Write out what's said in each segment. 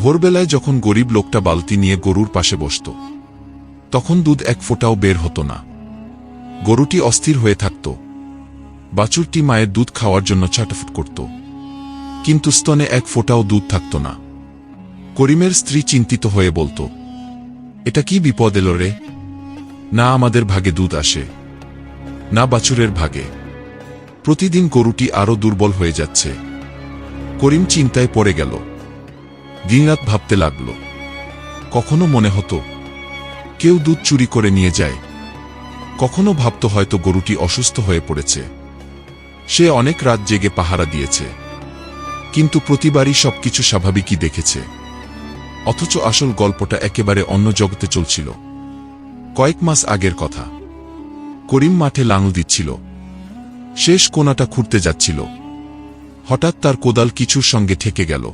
ভোরবেলায় যখন গরিব লোকটা বালতি নিয়ে গরুর পাশে বসত, তখন দুধ এক ফোঁটাও বের হতো না। গরুটি অস্থির হয়ে থাকত। বাছুরটি মায়ের দুধ খাওয়ার জন্য ছাটাফুট করত। কিন্তু স্তনে এক ফোঁটাও দুধ থাকত না। করিমের স্ত্রী চিন্তিত হয়ে বলত, এটা কি বিপদ এলো রে? না আমাদের ভাগে দুধ আসে, না বাছুরের ভাগে। প্রতিদিন গরুটি আরও দুর্বল হয়ে যাচ্ছে। করিম চিন্তায় পড়ে গেল। দিনরাত ভাবতে লাগল। কখনো মনে হতো, কেউ দুধ চুরি করে নিয়ে যায়। কখনো ভাবত হয়তো গরুটি অসুস্থ হয়ে পড়েছে। সে অনেক রাত জেগে পাহারা দিয়েছে। কিন্তু প্রতিবারই সবকিছু স্বাভাবিকই দেখেছে। অথচ আসল গল্পটা একেবারে অন্য জগতে চলছিল। কয়েক মাস আগের কথা। করিম মাঠে লাঙল দিচ্ছিল। শেষ কোনাটা খুঁড়তে যাচ্ছিল। হঠাৎ তার কোদাল কিছুর সঙ্গে ঠেকে গেল।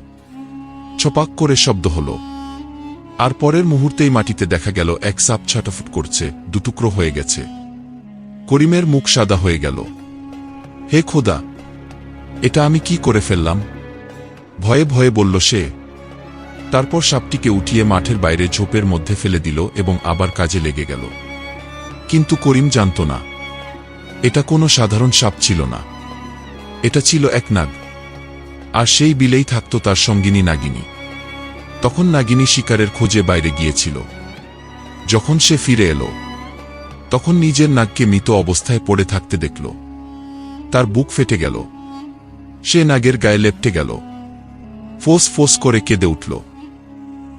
ছপাক করে শব্দ হল। আর পরের মুহূর্তেই মাটিতে দেখা গেল এক সাপ ছাটাফুট করছে, দুটুকরো হয়ে গেছে। করিমের মুখ সাদা হয়ে গেল। হে খোদা, এটা আমি কি করে ফেললাম? ভয়ে ভয়ে বলল সে। তারপর সাপটিকে উঠিয়ে মাঠের বাইরে ঝোপের মধ্যে ফেলে দিল এবং আবার কাজে লেগে গেল। কিন্তু করিম জানত না। এটা কোনো সাধারণ সাপ ছিল না। এটা ছিল এক নাগ। আর সেই বিলেই থাকত তার সঙ্গিনী নাগিনী। তখন নাগিনী শিকারের খোঁজে বাইরে গিয়েছিল। যখন সে ফিরে এলো, তখন নিজের নাগকে মৃত অবস্থায় পড়ে থাকতে দেখল। তার বুক ফেটে গেল। সে নাগের গায়ে লেপটে গেল। ফোস ফোস করে কেঁদে উঠল।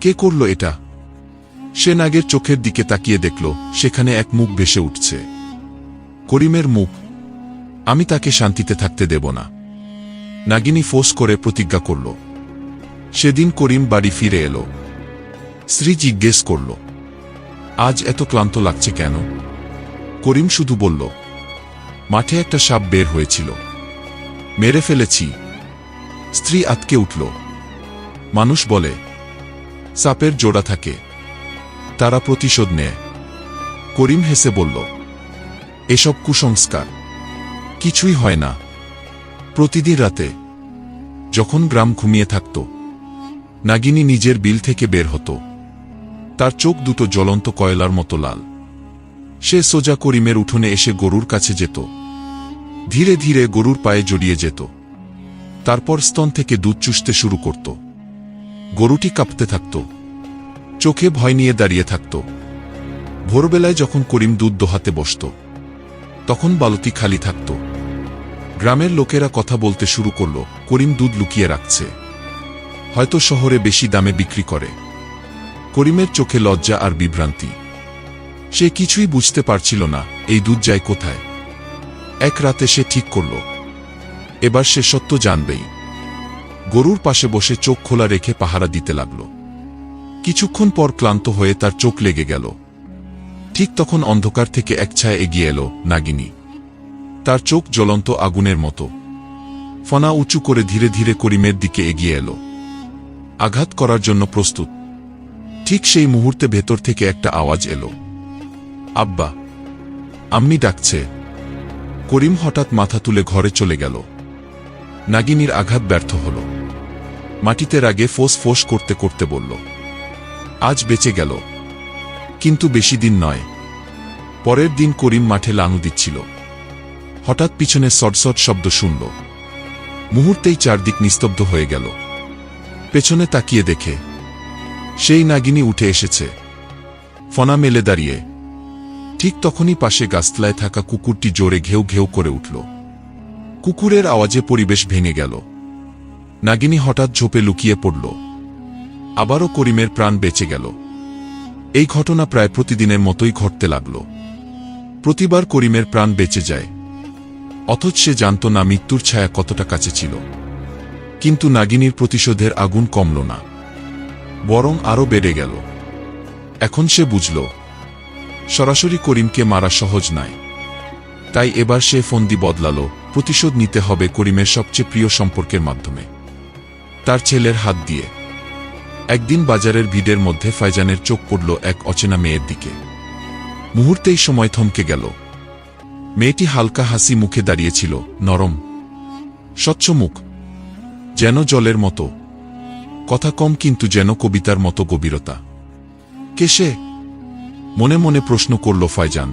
কে করল এটা? সে নাগের চোখের দিকে তাকিয়ে দেখল, সেখানে এক মুখ ভেসে উঠছে। করিমের মুখ, আমি তাকে শান্তিতে থাকতে দেব না। নাগিনী ফোস করে প্রতিজ্ঞা করল। সেদিন করিম বাড়ি ফিরে এলো। স্ত্রী জিজ্ঞেস করল, আজ এত ক্লান্ত লাগছে কেন? করিম শুধু বলল, মাঠে একটা সাপ বের হয়েছিল। মেরে ফেলেছি। স্ত্রী আতকে উঠল। মানুষ বলে, সাপের জোড়া থাকে, তারা প্রতিশোধ নেয়। করিম হেসে বলল, এসব কুসংস্কার, কিছুই হয় না। প্রতিদিন রাতে যখন গ্রাম ঘুমিয়ে থাকত নাগিনী নিজের বিল থেকে বের হতো। তার চোখ দুটো জ্বলন্ত কয়লার মতো লাল। সে সোজা করিমের উঠোনে এসে গরুর কাছে যেত। ধীরে ধীরে গরুর পায়ে জড়িয়ে যেত। তারপর স্তন থেকে দুধ চুষতে শুরু করত। গরুটি কাঁপতে থাকত। চোখে ভয় নিয়ে দাঁড়িয়ে থাকত। ভোরবেলায় যখন করিম দুধ দোহাতে বসত, তখন বালতি খালি থাকত। গ্রামের লোকেরা কথা বলতে শুরু করল, করিম দুধ লুকিয়ে রাখছে। হয়তো শহরে বেশি দামে বিক্রি করে। করিমের চোখে লজ্জা আর বিভ্রান্তি। সে কিছুই বুঝতে পারছিল না, এই দুধ যায় কোথায়। এক রাতে সে ঠিক করল। এবার সে সত্য জানবেই। গরুর পাশে বসে চোখ খোলা রেখে পাহারা দিতে লাগল। কিছুক্ষণ পর ক্লান্ত হয়ে তার চোখ লেগে গেল। ঠিক তখন অন্ধকার থেকে এক ছায়া এগিয়ে এলো, নাগিনী। তার চোখ জ্বলন্ত আগুনের মতো। ফনা উঁচু করে ধীরে ধীরে করিমের দিকে এগিয়ে এলো। আঘাত করার জন্য প্রস্তুত। ঠিক সেই মুহূর্তে ভেতর থেকে একটা আওয়াজ এলো। আব্বা, আম্মি ডাকছে। করিম হঠাৎ মাথা তুলে ঘরে চলে গেল। নাগিনীর আঘাত ব্যর্থ হল। মাটিতে রাগে ফোস ফোস করতে করতে বলল, আজ বেঁচে গেল। কিন্তু বেশি দিন নয়। পরের দিন করিম মাঠে লাঙু দিচ্ছিল। হঠাৎ পিছনে সটসট শব্দ শুনল। মুহূর্তেই চারদিক নিস্তব্ধ হয়ে গেল। পেছনে তাকিয়ে দেখে। সেই নাগিনী উঠে এসেছে। ফনা মেলে দাঁড়িয়ে। ঠিক তখনই পাশে গাছতলায় থাকা কুকুরটি জোরে ঘেউ ঘেউ করে উঠল। কুকুরের আওয়াজে পরিবেশ ভেঙে গেল। নাগিনী হঠাৎ ঝোপে লুকিয়ে পড়ল। আবারও করিমের প্রাণ বেঁচে গেল। এই ঘটনা প্রায় প্রতিদিনের মতোই ঘটতে লাগল। প্রতিবার করিমের প্রাণ বেঁচে যায়। অথচ সে জানত না মৃত্যুর ছায়া কতটা কাছে ছিল। কিন্তু নাগিনীর প্রতিশোধের আগুন কমল না। বরং আরও বেড়ে গেল। এখন সে বুঝল, সরাসরি করিমকে মারা সহজ নয় তাই এবার সে ফন্দি বদলাল, প্রতিশোধ নিতে হবে করিমের সবচেয়ে প্রিয় সম্পর্কের মাধ্যমে। তার ছেলের হাত দিয়ে। একদিন বাজারের ভিড়ের মধ্যে ফাইজানের চোখ পড়ল এক অচেনা মেয়ের দিকে। মুহূর্তেই সময় থমকে গেল। মেয়েটি হালকা হাসি মুখে দাঁড়িয়েছিল, নরম, স্বচ্ছ মুখ। যেন জলের মতো। কথা কম কিন্তু যেন কবিতার মতো গভীরতা। কেসে মনে মনে প্রশ্ন করল ফয়জান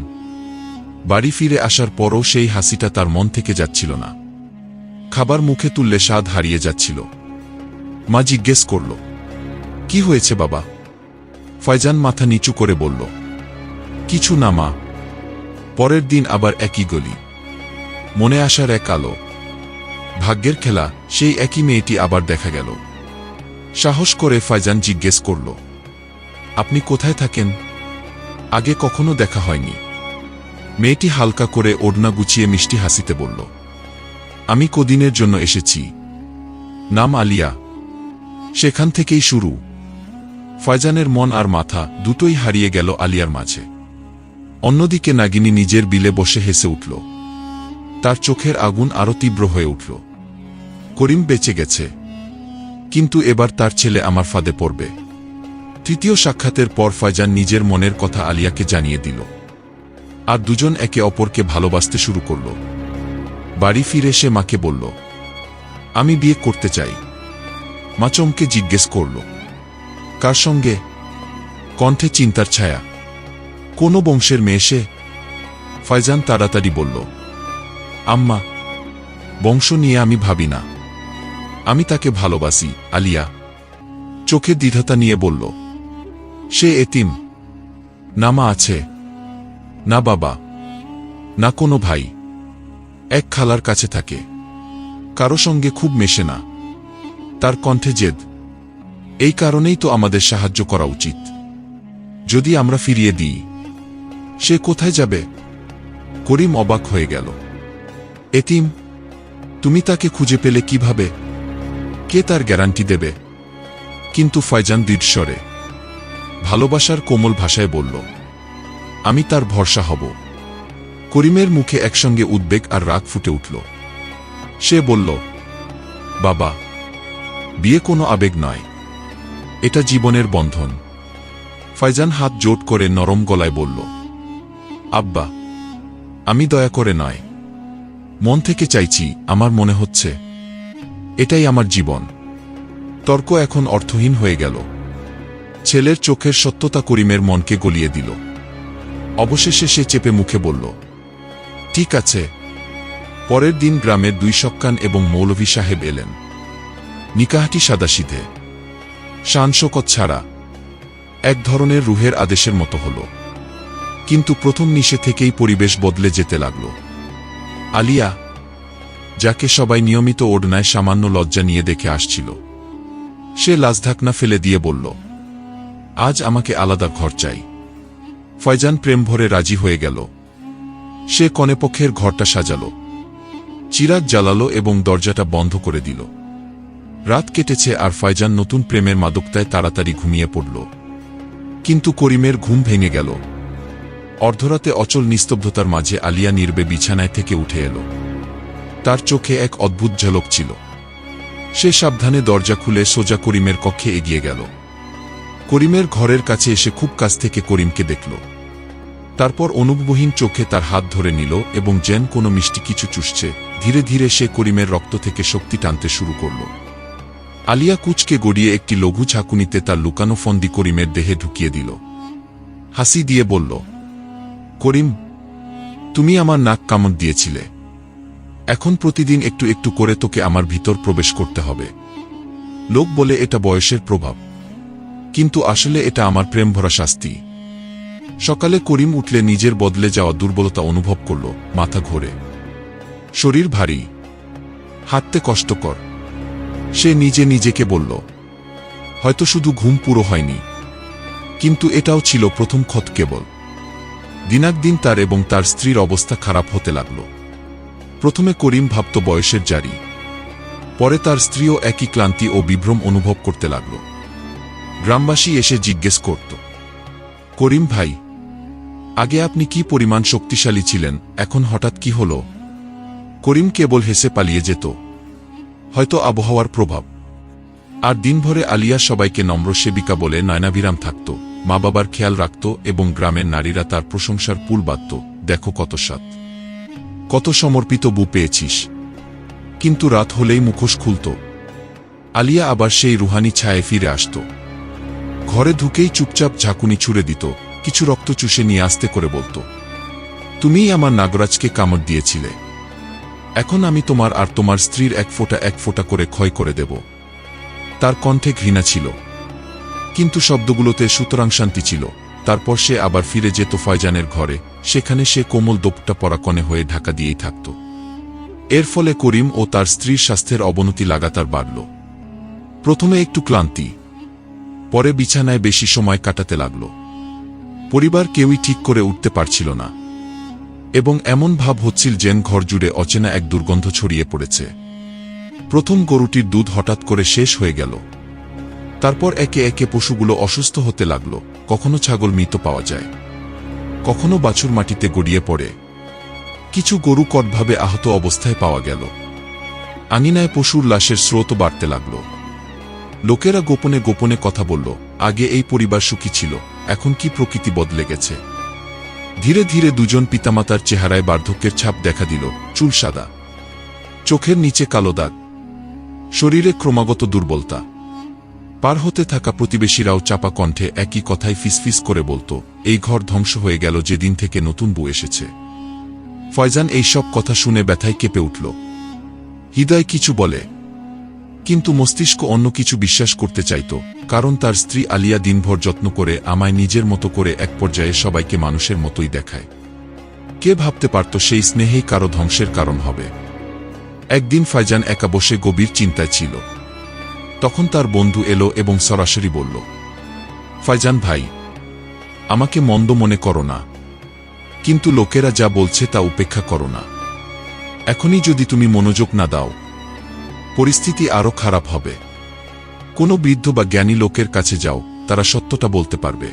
বাড়ি ফিরে আসার পরও সেই হাসিটা তার মন থেকে যাচ্ছিল না। খাবার মুখে তুললে স্বাদ হারিয়ে যাচ্ছিল। মা জিজ্ঞেস করল, কি হয়েছে বাবা? ফয়জান মাথা নিচু করে বলল, কিছু না মা। পরের দিন আবার একই গলি। মনে আসার এক আলো। ভাগ্যের খেলা, সেই একই মেয়েটি আবার দেখা গেল। সাহস করে ফয়জান জিজ্ঞেস করল, আপনি কোথায় থাকেন? আগে কখনো দেখা হয়নি। মেয়েটি হালকা করে ওড়না গুছিয়ে মিষ্টি হাসিতে বলল, আমি কদিনের জন্য এসেছি। নাম আলিয়া। সেখান থেকেই শুরু। ফয়জানের মন আর মাথা দুটোই হারিয়ে গেল আলিয়ার মাঝে। অন্যদিকে নাগিনী নিজের বিলে বসে হেসে উঠল তার চোখের আগুন আরও তীব্র হয়ে উঠল। করিম বেঁচে গেছে। কিন্তু এবার তার ছেলে আমার ফাঁদে পড়বে। তৃতীয় সাক্ষাতের পর ফয়জান নিজের মনের কথা আলিয়াকে জানিয়ে দিল। আর দুজন একে অপরকে ভালোবাসতে শুরু করল। বাড়ি ফিরে সে মাকে বলল, আমি বিয়ে করতে চাই। মা চমকে জিজ্ঞেস করল, কার সঙ্গে? কণ্ঠে চিন্তার ছায়া, কোনো বংশের মেয়ে সে? ফয়জান তাড়াতাড়ি বলল আম্মা, বংশ নিয়ে আমি ভাবি না। আমি তাকে ভালোবাসি, আলিয়া। চোখে দ্বিধাতা নিয়ে বলল, সে এতিম, না মা আছে, না বাবা, না কোনো ভাই। এক খালার কাছে থাকে। কারও সঙ্গে খুব মেশে না। তার কণ্ঠে জেদ। এই কারণেই তো আমাদের সাহায্য করা উচিত। যদি আমরা ফিরিয়ে দিই, সে কোথায় যাবে? করিম অবাক হয়ে গেল। এতিম, তুমি তাকে খুঁজে পেলে কীভাবে? কে তার গ্যারান্টি দেবে? কিন্তু ফয়জান দৃঢ়স্বরে, ভালোবাসার কোমল ভাষায় বলল, আমি তার ভরসা হব। করিমের মুখে একসঙ্গে উদ্বেগ আর রাগ ফুটে উঠল। সে বলল, বাবা, বিয়ে কোনো আবেগ নয়। এটা জীবনের বন্ধন। ফয়জান হাত জোট করে নরম গলায় বলল, আব্বা, আমি দয়া করে নয়। মন থেকে চাইছি, আমার মনে হচ্ছে, এটাই আমার জীবন। তর্ক এখন অর্থহীন হয়ে গেল। ছেলের চোখের সত্যতা করিমের মনকে গলিয়ে দিল। অবশেষে সে চেপে মুখে বলল, ঠিক আছে। পরের দিন গ্রামের দুই সক্কান এবং মৌলভী সাহেব এলেন। নিকাহটি সাদাসিধে। শানশকত ছাড়া। এক ধরনের রুহের আদেশের মতো হল। কিন্তু প্রথম নিশে থেকেই পরিবেশ বদলে যেতে লাগল। আলিয়া, যাকে সবাই নিয়মিত ওড়নায় সামান্য লজ্জা নিয়ে দেখে আসছিল। সে লাজধাকনা ফেলে দিয়ে বলল, আজ আমাকে আলাদা ঘর চাই। ফয়জান প্রেম ভরে রাজি হয়ে গেল। সে কনেপক্ষের ঘরটা সাজাল। চিরাগ জ্বালালো এবং দরজাটা বন্ধ করে দিল। রাত কেটেছে আর ফয়জান নতুন প্রেমের মাদকতায় তাড়াতাড়ি ঘুমিয়ে পড়ল। কিন্তু করিমের ঘুম ভেঙে গেল। অর্ধরাতে অচল নিস্তব্ধতার মাঝে আলিয়া নির্বে বিছানায় থেকে উঠে এলো। তার চোখে এক অদ্ভুত ঝলক ছিল। সে সাবধানে দরজা খুলে সোজা করিমের কক্ষে এগিয়ে গেল। করিমের ঘরের কাছে এসে খুব কাছ থেকে করিমকে দেখল। তারপর অনুভবহীন চোখে তার হাত ধরে নিল এবং যেন কোনো মিষ্টি কিছু চুষছে, ধীরে ধীরে সে করিমের রক্ত থেকে শক্তি টানতে শুরু করল। আলিয়া কুচকে গড়িয়ে একটি লঘু ঝাঁকুনিতে তার লুকানো ফন্দি করিমের দেহে ঢুকিয়ে দিল। হাসি দিয়ে বলল করিম, তুমি আমার নাক কামড় দিয়েছিলে। এখন প্রতিদিন একটু একটু করে তোকে আমার ভিতর প্রবেশ করতে হবে। লোক বলে এটা বয়সের প্রভাব। কিন্তু আসলে এটা আমার প্রেম ভরা শাস্তি। সকালে করিম উঠলে নিজের বদলে যাওয়া দুর্বলতা অনুভব করল, মাথা ঘোরে। শরীর ভারী। হাঁটতে কষ্টকর। সে নিজে নিজেকে বলল, হয়তো শুধু ঘুম পুরো হয়নি। কিন্তু এটাও ছিল প্রথম ক্ষত কেবল। দিনাক দিন তার এবং তার স্ত্রীর অবস্থা খারাপ হতে লাগল। প্রথমে করিম ভাবত বয়সের জারি। পরে তার স্ত্রীও একই ক্লান্তি ও বিভ্রম অনুভব করতে লাগল। গ্রামবাসী এসে জিজ্ঞেস করত, করিম ভাই, আগে আপনি কি পরিমাণ শক্তিশালী ছিলেন? এখন হঠাৎ কি হল? করিম কেবল হেসে পালিয়ে যেত। হয়তো আবহাওয়ার প্রভাব। আর দিনভরে আলিয়া সবাইকে নম্র সেবিকা বলে নয়নাভিরাম থাকত। মা বাবার খেয়াল রাখত এবং গ্রামের নারীরা তার প্রশংসার পুল বাঁধত। দেখো কত সাত কত সমর্পিত বু পেয়েছিস। কিন্তু রাত হলেই মুখোশ খুলত। আলিয়া আবার সেই রুহানি ছায়ে ফিরে আসত। ঘরে ঢুকেই চুপচাপ ঝাঁকুনি ছুড়ে দিত, কিছু রক্ত চুষে নিয়ে আসতে করে বলতো, তুমিই আমার নাগরাজকে কামড় দিয়েছিলে। এখন আমি তোমার আর তোমার স্ত্রীর এক ফোঁটা এক ফোঁটা করে ক্ষয় করে দেব। তার কণ্ঠে ঘৃণা ছিল। কিন্তু শব্দগুলোতে সুতরাং শান্তি ছিল। তারপর সে আবার ফিরে যেত ফয়জানের ঘরে, সেখানে সে কোমল দোপটা পরাকনে হয়ে ঢাকা দিয়েই থাকত। এর ফলে করিম ও তার স্ত্রীর স্বাস্থ্যের অবনতি লাগাতার বাড়ল। প্রথমে একটু ক্লান্তি, পরে বিছানায় বেশি সময় কাটাতে লাগল। পরিবার কেউই ঠিক করে উঠতে পারছিল না। এবং এমন ভাব হচ্ছিল যেন ঘর জুড়ে অচেনা এক দুর্গন্ধ ছড়িয়ে পড়েছে। প্রথম গরুটির দুধ হঠাৎ করে শেষ হয়ে গেল। তারপর একে একে পশুগুলো অসুস্থ হতে লাগল। কখনো ছাগল মৃত পাওয়া যায়। কখনো বাছুর মাটিতে গড়িয়ে পড়ে। কিছু গরু কটভাবে আহত অবস্থায় পাওয়া গেল। আঙিনায় পশুর লাশের স্রোত বাড়তে লাগল। লোকেরা গোপনে গোপনে কথা বলল, আগে এই পরিবার সুখী ছিল, এখন কি প্রকৃতি বদলে গেছে? ধীরে ধীরে দুজন পিতামাতার চেহারায় বার্ধক্যের ছাপ দেখা দিল, চুল সাদা। চোখের নিচে কালো দাগ। শরীরে ক্রমাগত দুর্বলতা। পার হতে থাকা প্রতিবেশীরাও চাপা কণ্ঠে একই কথাই ফিসফিস করে বলতো, এই ঘর ধ্বংস হয়ে গেল যেদিন থেকে নতুন বউ এসেছে। ফয়জান এই সব কথা শুনে ব্যথায় কেঁপে উঠল। হৃদয় কিছু বলে, কিন্তু মস্তিষ্ক অন্য কিছু বিশ্বাস করতে চাইত, কারণ তার স্ত্রী আলিয়া দিনভর যত্ন করে আমায় নিজের মতো করে এক পর্যায়ে সবাইকে মানুষের মতোই দেখায়। কে ভাবতে পারত সেই স্নেহেই কারও ধ্বংসের কারণ হবে? একদিন ফাইজান একা বসে গভীর চিন্তায় ছিল। তখন তার বন্ধু এলো এবং সরাসরি বলল, ফাইজান ভাই, আমাকে মন্দ মনে করো না, কিন্তু লোকেরা যা বলছে তা উপেক্ষা করো না। এখনই যদি তুমি মনোযোগ না দাও, পরিস্থিতি আরও খারাপ হবে। কোনো বৃদ্ধ বা জ্ঞানী লোকের কাছে যাও, তারা সত্যটা বলতে পারবে।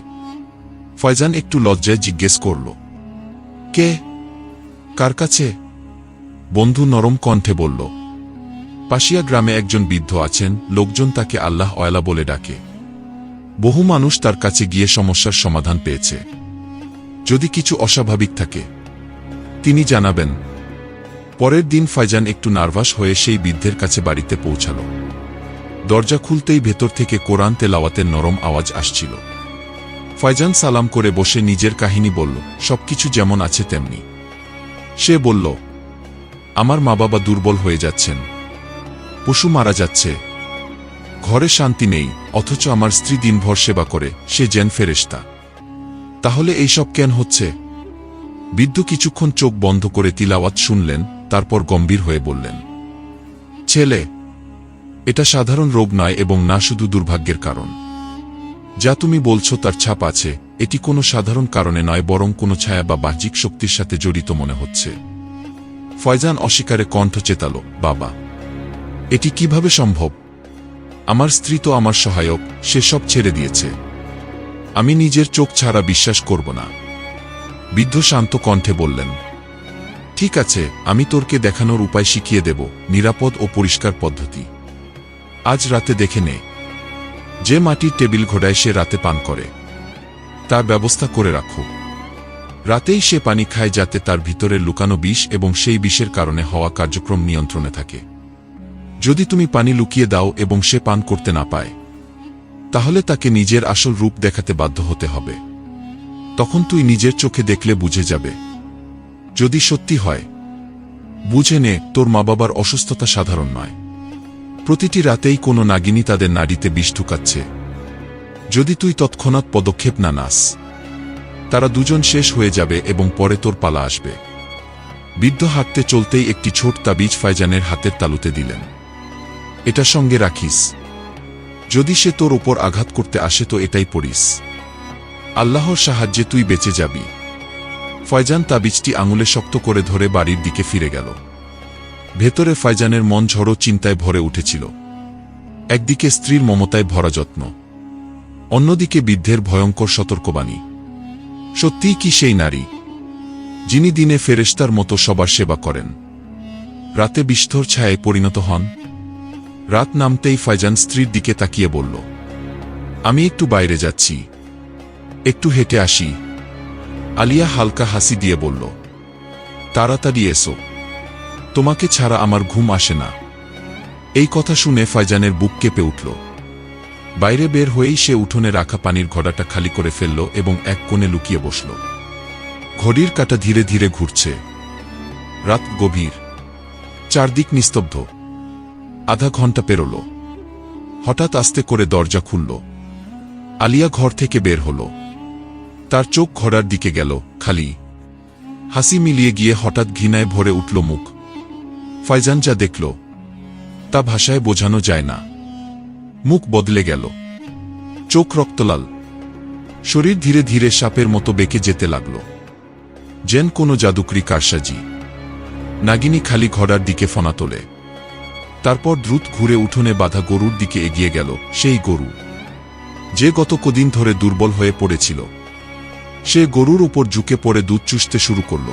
ফয়জান একটু লজ্জায় জিজ্ঞেস করল, কে? কার কাছে? বন্ধু নরম কণ্ঠে বলল পাশিয়া গ্রামে একজন বৃদ্ধ আছেন, লোকজন তাকে আল্লাহ অয়লা বলে ডাকে। বহু মানুষ তার কাছে গিয়ে সমস্যার সমাধান পেয়েছে। যদি কিছু অস্বাভাবিক থাকে, তিনি জানাবেন, পরের দিন ফাইজান একটু নার্ভাস হয়ে সেই বৃদ্ধের কাছে বাড়িতে পৌঁছাল। দরজা খুলতেই ভেতর থেকে কোরআন তেলাওয়াতের নরম আওয়াজ আসছিল। ফয়জান সালাম করে বসে নিজের কাহিনী বলল, সবকিছু যেমন আছে তেমনি। সে বলল, আমার মা বাবা দুর্বল হয়ে যাচ্ছেন। পশু মারা যাচ্ছে। ঘরে শান্তি নেই, অথচ আমার স্ত্রী দিনভর সেবা করে, সে জেন ফেরেস্তা তাহলে এইসব কেন হচ্ছে? বৃদ্ধ কিছুক্ষণ চোখ বন্ধ করে তিলাওয়াত শুনলেন, তারপর গম্ভীর হয়ে বললেন, ছেলে, এটা সাধারণ রোগ নয় এবং না শুধু দুর্ভাগ্যের কারণ। যা তুমি বলছো তার ছাপ আছে, এটি কোনো সাধারণ কারণে নয়, বরং কোনো ছায়া বা বাহ্যিক শক্তির সাথে জড়িত মনে হচ্ছে। ফয়জান অস্বীকারে কণ্ঠ চেতাল, বাবা এটি কীভাবে সম্ভব? আমার স্ত্রী তো আমার সহায়ক, সে সব ছেড়ে দিয়েছে। আমি নিজের চোখ ছাড়া বিশ্বাস করব না। বৃদ্ধ শান্ত কণ্ঠে বললেন, ঠিক আছে, আমি তোরকে দেখানোর উপায় শিখিয়ে দেব, নিরাপদ ও পরিষ্কার পদ্ধতি। আজ রাতে দেখে নে। যে মাটির টেবিল ঘোড়ায় সে রাতে পান করে, তার ব্যবস্থা করে রাখো। রাতেই সে পানি খায় যাতে তার ভিতরে লুকানো বিষ এবং সেই বিষের কারণে হওয়া কার্যক্রম নিয়ন্ত্রণে থাকে। যদি তুমি পানি লুকিয়ে দাও এবং সে পান করতে না পায়, তাহলে তাকে নিজের আসল রূপ দেখাতে বাধ্য হতে হবে। তখন তুই নিজের চোখে দেখলে বুঝে যাবে। যদি সত্যি হয়, বুঝে নে, তোর মা বাবার অসুস্থতা সাধারণ নয়। প্রতিটি রাতেই কোনো নাগিনী তাদের নাড়িতে বিষ ঢুকাচ্ছে। যদি তুই তৎক্ষণাৎ পদক্ষেপ না নাস, তারা দুজন শেষ হয়ে যাবে এবং পরে তোর পালা আসবে। বৃদ্ধ হাঁটতে চলতেই একটি ছোট তাবিজ ফাইজানের হাতের তালুতে দিলেন। এটা সঙ্গে রাখিস। যদি সে তোর ওপর আঘাত করতে আসে তো এটাই পড়িস। আল্লাহর সাহায্যে তুই বেঁচে যাবি। ফয়জান তাবিজটি আঙুলে শক্ত করে ধরে বাড়ির দিকে ফিরে গেল। ভেতরে ফয়জানের মন ঝড়ো চিন্তায় ভরে উঠেছিল। একদিকে স্ত্রীর মমতায় ভরা যত্ন। অন্যদিকে বৃদ্ধের ভয়ঙ্কর সতর্কবাণী। সত্যিই কি সেই নারী? যিনি দিনে ফেরেস্তার মতো সবার সেবা করেন। রাতে বিষ্ঠর ছায়ায় পরিণত হন। রাত নামতেই ফাইজান স্ত্রীর দিকে তাকিয়ে বলল, আমি একটু বাইরে যাচ্ছি। একটু হেঁটে আসি। আলিয়া হালকা হাসি দিয়ে বলল, তাড়াতাড়ি এসো। তোমাকে ছাড়া আমার ঘুম আসে না। এই কথা শুনে ফাইজানের বুক কেঁপে উঠল। বাইরে বের হয়েই সে উঠোনে রাখা পানির ঘড়াটা খালি করে ফেলল এবং এক কোণে লুকিয়ে বসল। ঘড়ির কাটা ধীরে ধীরে ঘুরছে। রাত গভীর। চারদিক নিস্তব্ধ। আধা ঘণ্টা পেরোল। হঠাৎ আস্তে করে দরজা খুলল। আলিয়া ঘর থেকে বের হল। তার চোখ ঘোড়ার দিকে গেল, খালি। হাসি মিলিয়ে গিয়ে হঠাৎ ঘৃণায় ভরে উঠল মুখ। ফয়জান যা দেখল, তা ভাষায় বোঝানো যায় না। মুখ বদলে গেল। চোখ রক্তলাল। শরীর ধীরে ধীরে সাপের মতো বেঁকে যেতে লাগল। যেন কোনো জাদুকরি কারসাজি। নাগিনী খালি ঘোড়ার দিকে ফনা তোলে। তারপর দ্রুত ঘুরে উঠোনে বাধা গরুর দিকে এগিয়ে গেল সেই গরু। যে গত কদিন ধরে দুর্বল হয়ে পড়েছিল। সে গরুর উপর ঝুঁকে পড়ে দুধ চুষতে শুরু করল।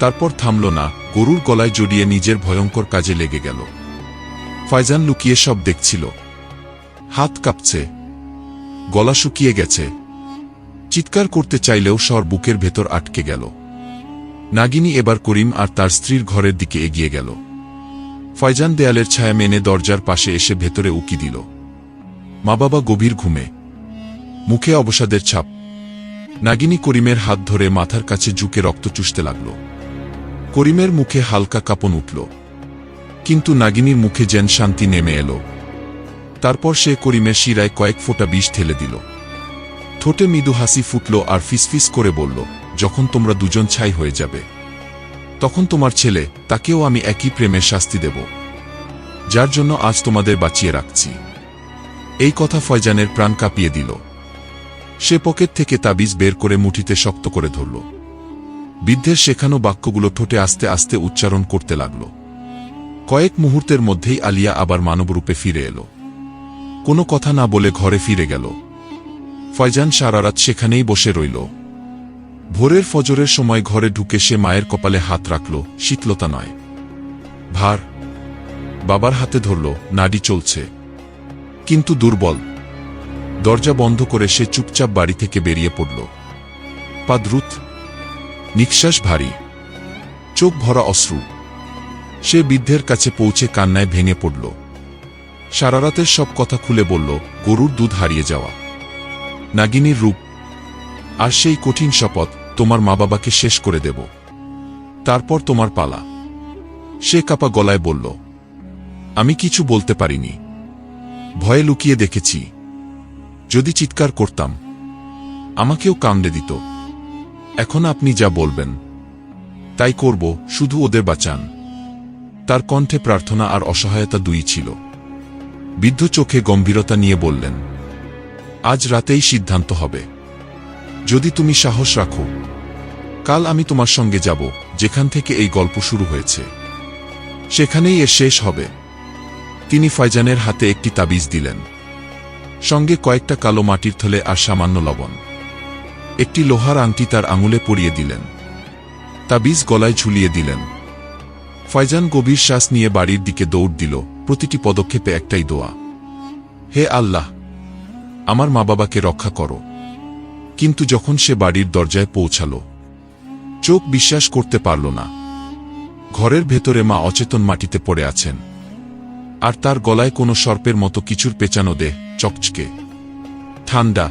তারপর থামল না, গরুর গলায় জড়িয়ে নিজের ভয়ঙ্কর কাজে লেগে গেল। ফয়জান লুকিয়ে সব দেখছিল। হাত কাঁপছে। গলা শুকিয়ে গেছে। চিৎকার করতে চাইলেও স্বর বুকের ভেতর আটকে গেল। নাগিনী এবার করিম আর তার স্ত্রীর ঘরের দিকে এগিয়ে গেল। ফয়জান দেয়ালের ছায়া মেনে দরজার পাশে এসে ভেতরে উকি দিল। মা বাবা গভীর ঘুমে। মুখে অবসাদের ছাপ। নাগিনী করিমের হাত ধরে মাথার কাছে ঝুঁকে রক্ত চুষতে লাগল। করিমের মুখে হালকা কাঁপন উঠল। কিন্তু নাগিনীর মুখে যেন শান্তি নেমে এলো। তারপর সে করিমের শিরায় কয়েক ফোঁটা বিষ ঠেলে দিল। ঠোঁটে মৃদু হাসি ফুটল আর ফিসফিস করে বলল, যখন তোমরা দুজন ছাই হয়ে যাবে তখন তোমার ছেলে, তাকেও আমি একই প্রেমের শাস্তি দেব, যার জন্য আজ তোমাদের বাঁচিয়ে রাখছি। এই কথা ফয়জানের প্রাণ কাঁপিয়ে দিল। সে পকেট থেকে তাবিজ বের করে মুঠিতে শক্ত করে ধরল। বৃদ্ধের শেখানো বাক্যগুলো ঠোঁটে আস্তে আস্তে উচ্চারণ করতে লাগল। কয়েক মুহূর্তের মধ্যেই আলিয়া আবার মানবরূপে ফিরে এলো। কোনো কথা না বলে ঘরে ফিরে গেল। ফয়জান সারারাত সেখানেই বসে রইল। ভোরের ফজরের সময় ঘরে ঢুকে সে মায়ের কপালে হাত রাখল, শীতলতা নয়। ভার। বাবার হাতে ধরল, নাডি চলছে। কিন্তু দুর্বল। দরজা বন্ধ করে সে চুপচাপ বাড়ি থেকে বেরিয়ে পড়ল। পা দ্রুত। নিঃশ্বাস ভারী। চোখ ভরা অশ্রু। সে বৃদ্ধের কাছে পৌঁছে কান্নায় ভেঙে পড়ল। সারারাতের সব কথা খুলে বলল, গরুর দুধ হারিয়ে যাওয়া। নাগিনীর রূপ আর সেই কঠিন শপথ তোমার মা বাবাকে শেষ করে দেব। তারপর তোমার পালা। সে কাপা গলায় বলল, আমি কিছু বলতে পারিনি। ভয়ে লুকিয়ে দেখেছি। যদি চিৎকার করতাম, আমাকেও কামড়ে দিত। এখন আপনি যা বলবেন, তাই করব, শুধু ওদের বাঁচান। তার কণ্ঠে প্রার্থনা আর অসহায়তা দুই ছিল। বৃদ্ধ চোখে গম্ভীরতা নিয়ে বললেন, আজ রাতেই সিদ্ধান্ত হবে। যদি তুমি সাহস রাখো, কাল আমি তোমার সঙ্গে যাব, যেখান থেকে এই গল্প শুরু হয়েছে। সেখানেই এর শেষ হবে। তিনি ফয়জানের হাতে একটি তাবিজ দিলেন। সঙ্গে কয়েকটা কালো মাটির থলে আর সামান্য লবণ। একটি লোহার আংটি তার আঙুলে পরিয়ে দিলেন। তাবিজ গলায় ঝুলিয়ে দিলেন। ফয়জান গভীর শ্বাস নিয়ে বাড়ির দিকে দৌড় দিল, প্রতিটি পদক্ষেপে একটাই দোয়া। হে আল্লাহ, আমার মা বাবাকে রক্ষা করো। কিন্তু যখন সে বাড়ির দরজায় পৌঁছাল, চোখ বিশ্বাস করতে পারল না। ঘরের ভেতরে মা অচেতন মাটিতে পড়ে আছেন। আর তার গলায় কোনো সর্পের মতো কিছুর পেঁচানো দেহ, চকচকে, ঠান্ডা,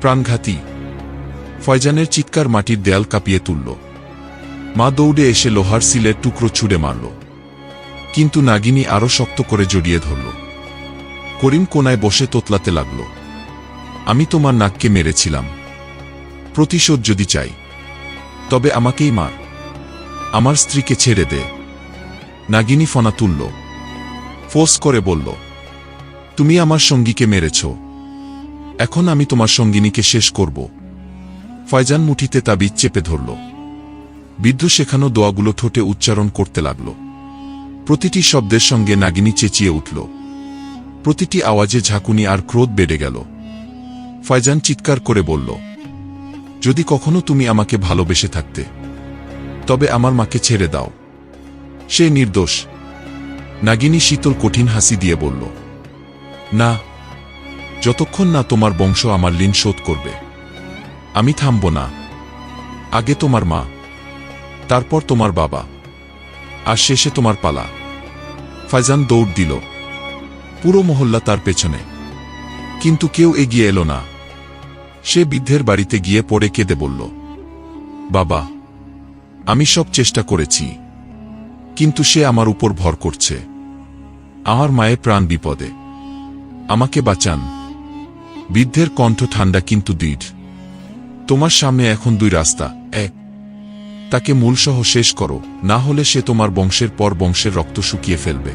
প্রাণঘাতী। ফয়জানের চিৎকার মাটির দেয়াল কাঁপিয়ে তুলল। মা দৌড়ে এসে লোহার সিলের টুকরো ছুড়ে মারল। কিন্তু নাগিনী আরও শক্ত করে জড়িয়ে ধরল। করিম কোনায় বসে তোতলাতে লাগল। আমি তোমার নাককে মেরেছিলাম। প্রতিশোধ যদি চাই, তবে আমাকেই মার। আমার স্ত্রীকে ছেড়ে দে। নাগিনী ফনা তুলল। ফোর্স করে বলল, তুমি আমার সঙ্গীকে মেরেছ। এখন আমি তোমার সঙ্গিনীকে শেষ করব। ফয়জান মুঠিতে তা তাবিজ চেপে ধরল। বৃদ্ধ শেখানো দোয়াগুলো ঠোঁটে উচ্চারণ করতে লাগল। প্রতিটি শব্দের সঙ্গে নাগিনী চেঁচিয়ে উঠল। প্রতিটি আওয়াজে ঝাঁকুনি আর ক্রোধ বেড়ে গেল। ফয়জান চিৎকার করে বলল, যদি কখনো তুমি আমাকে ভালোবেসে থাকতে, তবে আমার মাকে ছেড়ে দাও। সে নির্দোষ। নাগিনী শীতল কঠিন হাসি দিয়ে বলল, না, যতক্ষণ না তোমার বংশ আমার ঋণ শোধ করবে, আমি থামব না। আগে তোমার মা, তারপর তোমার বাবা, আর শেষে তোমার পালা। ফাইজান দৌড় দিল। পুরো মহল্লা তার পেছনে। কিন্তু কেউ এগিয়ে এলো না। সে বৃদ্ধের বাড়িতে গিয়ে পড়ে কেঁদে বলল, বাবা, আমি সব চেষ্টা করেছি, কিন্তু সে আমার উপর ভর করছে। আমার মায়ের প্রাণ বিপদে। আমাকে বাঁচান। বৃদ্ধের কণ্ঠ ঠান্ডা কিন্তু দৃঢ়। তোমার সামনে এখন দুই রাস্তা, এক, তাকে মূলসহ শেষ করো, না হলে সে তোমার বংশের পর বংশের রক্ত শুকিয়ে ফেলবে।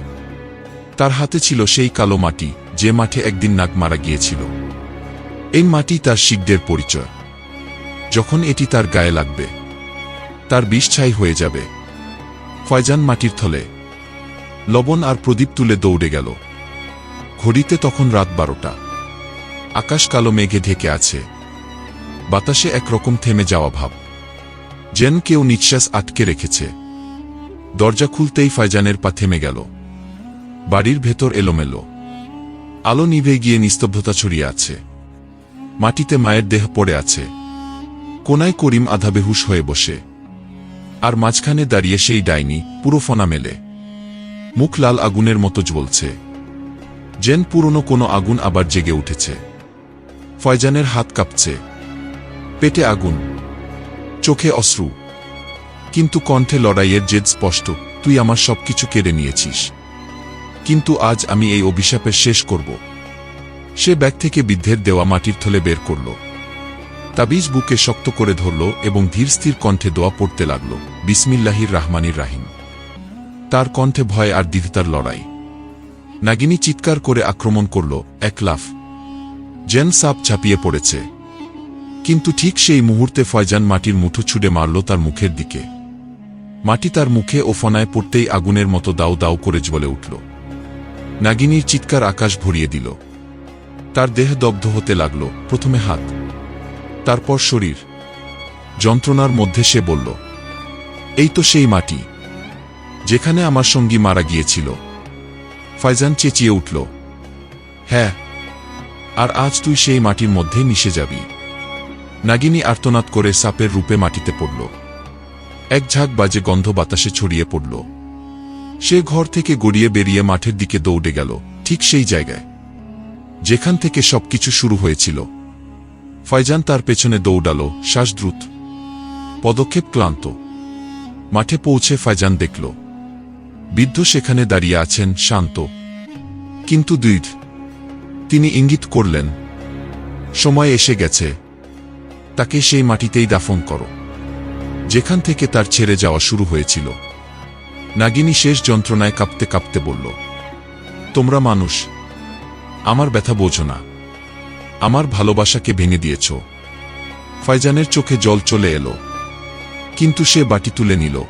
তার হাতে ছিল সেই কালো মাটি, যে মাঠে একদিন নাক মারা গিয়েছিল। এই মাটি তার শিখদের পরিচয়। যখন এটি তার গায়ে লাগবে, তার বিষ ছাই হয়ে যাবে। ফয়জান মাটির থলে, লবণ আর প্রদীপ তুলে দৌড়ে গেল। ঘড়িতে তখন রাত বারোটা। আকাশ কালো মেঘে ঢেকে আছে। বাতাসে একরকম থেমে যাওয়া ভাব। যেন কেউ নিঃশ্বাস আটকে রেখেছে। দরজা খুলতেই ফাইজানের পা থেমে গেল। বাড়ির ভেতর এলোমেলো। আলো নিভে গিয়ে নিস্তব্ধতা ছড়িয়ে আছে। মাটিতে মায়ের দেহ পড়ে আছে। কোনায় করিম আধা বেহুশ হয়ে বসে। আর মাঝখানে দাঁড়িয়ে সেই ডাইনি, পুরো ফনা মেলে। মুখ লাল আগুনের মতো জ্বলছে। যেন পুরনো কোনো আগুন আবার জেগে উঠেছে। ফয়জানের হাত কাঁপছে। পেটে আগুন। চোখে অশ্রু। কিন্তু কণ্ঠে লড়াইয়ের জেদ স্পষ্ট, তুই আমার সবকিছু কেড়ে নিয়েছিস। কিন্তু আজ আমি এই অভিশাপের শেষ করব। সে ব্যাগ থেকে বৃদ্ধের দেওয়া মাটির থলে বের করল। তাবিজ বুকে শক্ত করে ধরল এবং ধীরস্থির কণ্ঠে দোয়া পড়তে লাগল, বিসমিল্লাহির রাহমানির রাহিম। তার কণ্ঠে ভয় আর দ্বিধার লড়াই। নাগিনী চিৎকার করে আক্রমণ করল, এক লাফ। জেন সাপ ছাপিয়ে পড়েছে। কিন্তু ঠিক সেই মুহূর্তে ফয়জান মাটির মুঠো ছুড়ে মারল তার মুখের দিকে। মাটি তার মুখে ও ফনায় পড়তেই আগুনের মতো দাও দাউ করে জ্বলে উঠল। নাগিনীর চিৎকার আকাশ ভরিয়ে দিল। তার দেহ দগ্ধ হতে লাগল, প্রথমে হাত, তারপর শরীর। যন্ত্রণার মধ্যে সে বলল, এই তো সেই মাটি, যেখানে আমার সঙ্গী মারা গিয়েছিল। ফয়জান চেঁচিয়ে উঠল হ্যাঁ আর আজ তুই সেই মাটির মধ্যে মিশে যাবি। নাগিনী আর্তনাদ করে সাপের রূপে মাটিতে পড়ল। এক ঝাঁক বাজে গন্ধ বাতাসে ছড়িয়ে পড়ল। সে ঘর থেকে গড়িয়ে বেরিয়ে মাঠের দিকে দৌড়ে গেল, ঠিক সেই জায়গায়। যেখান থেকে সবকিছু শুরু হয়েছিল। ফয়জান তার পেছনে দৌড়াল, শ্বাসদ্রুত। পদক্ষেপ ক্লান্ত। মাঠে পৌঁছে ফয়জান দেখল। বৃদ্ধ সেখানে দাঁড়িয়ে আছেন, শান্ত। কিন্তু দৃঢ়। তিনি ইঙ্গিত করলেন, সময় এসে গেছে। তাকে সেই মাটিতেই দাফন করো। যেখান থেকে তার ছেড়ে যাওয়া শুরু হয়েছিল। নাগিনী শেষ যন্ত্রণায় কাঁপতে কাঁপতে বলল, তোমরা মানুষ আমার ব্যথা বোঝো না। আমার ভালোবাসাকে ভেঙে দিয়েছ। ফয়জানের চোখে জল চলে এলো। কিন্তু সে বাটি তুলে নিল।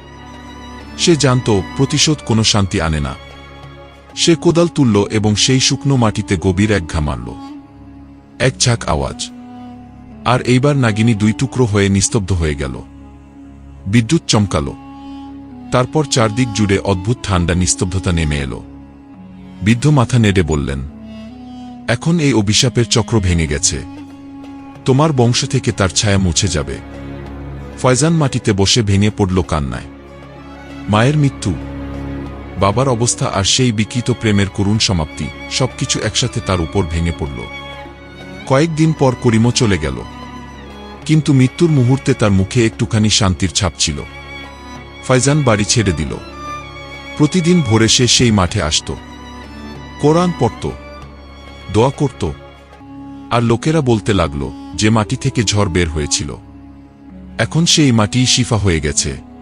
সে জানত প্রতিশোধ কোনো শান্তি আনে না। সে কোদাল তুলল এবং সেই শুকনো মাটিতে গভীর এক ঘা মারল। এক ঝাঁক আওয়াজ। আর এইবার নাগিনী দুই টুকরো হয়ে নিস্তব্ধ হয়ে গেল। বিদ্যুৎ চমকাল। তারপর চারদিক জুড়ে অদ্ভুত ঠান্ডা নিস্তব্ধতা নেমে এলো। বৃদ্ধ মাথা নেড়ে বললেন এখন এই অভিশাপের চক্র ভেঙে গেছে। তোমার বংশ থেকে তার ছায়া মুছে যাবে। ফয়জান মাটিতে বসে ভেঙে পড়ল কান্নায়। মায়ের মৃত্যু। বাবার অবস্থা আর সেই বিকৃত প্রেমের করুণ সমাপ্তি, সবকিছু একসাথে তার উপর ভেঙে পড়ল। কয়েকদিন পর করিমও চলে গেল। কিন্তু মৃত্যুর মুহূর্তে তার মুখে একটুখানি শান্তির ছাপ ছিল। ফয়জান বাড়ি ছেড়ে দিল। প্রতিদিন ভোরে সে সেই মাঠে আসত। কোরআন পড়ত। দোয়া করত। আর লোকেরা বলতে লাগল, যে মাটি থেকে ঝড় বের হয়েছিল। এখন সেই মাটি শিফা হয়ে গেছে।